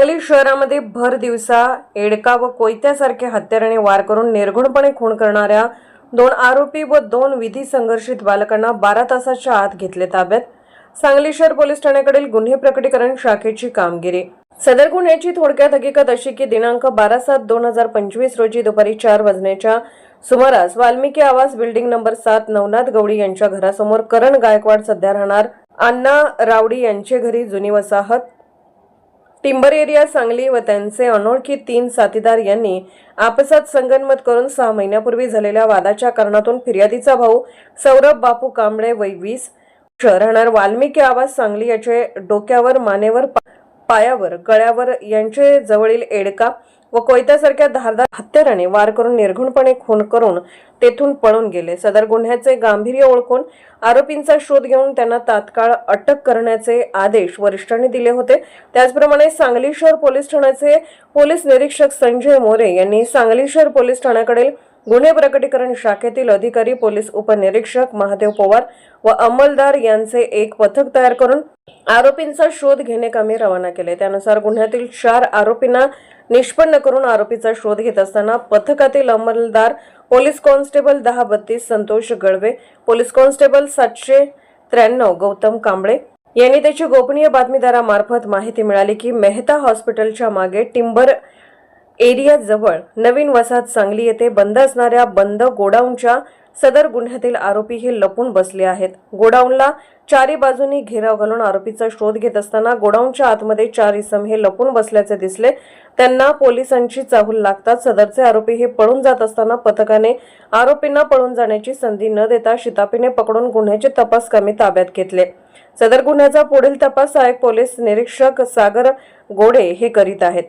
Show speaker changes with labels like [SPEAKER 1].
[SPEAKER 1] सांगली शहरामध्ये भर दिवसा एडका व कोयत्यासारख्या हत्याराने वार करून निर्घुणपणे खून करणाऱ्या दोन आरोपी व दोन विधी संघर्षित बालकांना बारा तासाच्या आत घेतले ताब्यात. सांगली शहर पोलीस ठाण्याकडील गुन्हे प्रकटीकरण शाखेची कामगिरी. सदर गुन्ह्याची थोडक्यात हकीकत अशी की दिनांक बारा सात दोन हजार पंचवीस रोजी दुपारी चार वाजण्याच्या सुमारास वाल्मिकी आवास बिल्डिंग नंबर सात नवनाथ गवडी यांच्या घरासमोर करण गायकवाड सध्या राहणार. अण्णा रावडी यांचे घरी जुनी वसाहत. टिंबर एरिया सांगली व त्यांचे अनोळखी तीन साथीदार यांनी आपसात संगनमत करून सहा महिन्यापूर्वी झालेल्या वादाच्या कारणातून फिर्यादीचा भाऊ सौरभ बापू कांबळे वय वीस राहणार वाल्मिकी आवाज सांगली याचे डोक्यावर मानेवर पायावर गळ्यावर यांचे जवळील एडका व कोयत्यासारख्या धारदार हत्याराने वार करून निर्घुणपणे खून करून तेथून पळून गेले. सदर गुन्ह्याचे गांभीर्य ओळखून आरोपींचा शोध घेऊन त्यांना तात्काळ अटक करण्याचे आदेश वरिष्ठांनी दिले होते. त्याचप्रमाणे सांगली शहर पोलीस ठाण्याचे पोलीस निरीक्षक संजय मोरे यांनी सांगली शहर पोलीस ठाण्याकडील गुन्हे प्रकटीकरण शाखेतील अधिकारी पोलीस उपनिरीक्षक महादेव पवार व अंमलदार यांचे एक पथक तयार करून आरोपींचा शोध घेणे कामी रवाना केले. त्यानुसार गुन्ह्यातील चार आरोपींना निष्पन्न करून आरोपीचा शोध घेत असताना पथकातील अंमलदार पोलीस कॉन्स्टेबल दहा बत्तीस संतोष गळवे पोलीस कॉन्स्टेबल सातशे त्र्याण्णव गौतम कांबळे यांनी त्याची गोपनीय बातमीदारामार्फत माहिती मिळाली की मेहता हॉस्पिटलच्या मागे टिंबर एरियाजवळ नवीन वसाहत सांगली येथे बंद असणाऱ्या बंद गोडाऊनच्या सदर गुन्ह्यातील आरोपी हे लपून बसले आहेत. गोडाऊनला चारी बाजूनी घेराव घालून आरोपीचा शोध घेत असताना गोडाऊनच्या आतमध्ये चार इसम हे लपून बसल्याचे दिसले. त्यांना पोलिसांची चाहूल लागताच सदरचे आरोपी हे पळून जात असताना पथकाने आरोपींना पळून जाण्याची संधी न देता शितापीने पकडून गुन्ह्याचे तपास कमी ताब्यात घेतले. सदर गुन्ह्याचा पुढील तपास सहाय्यक पोलीस निरीक्षक सागर गोडे हे करीत आहेत.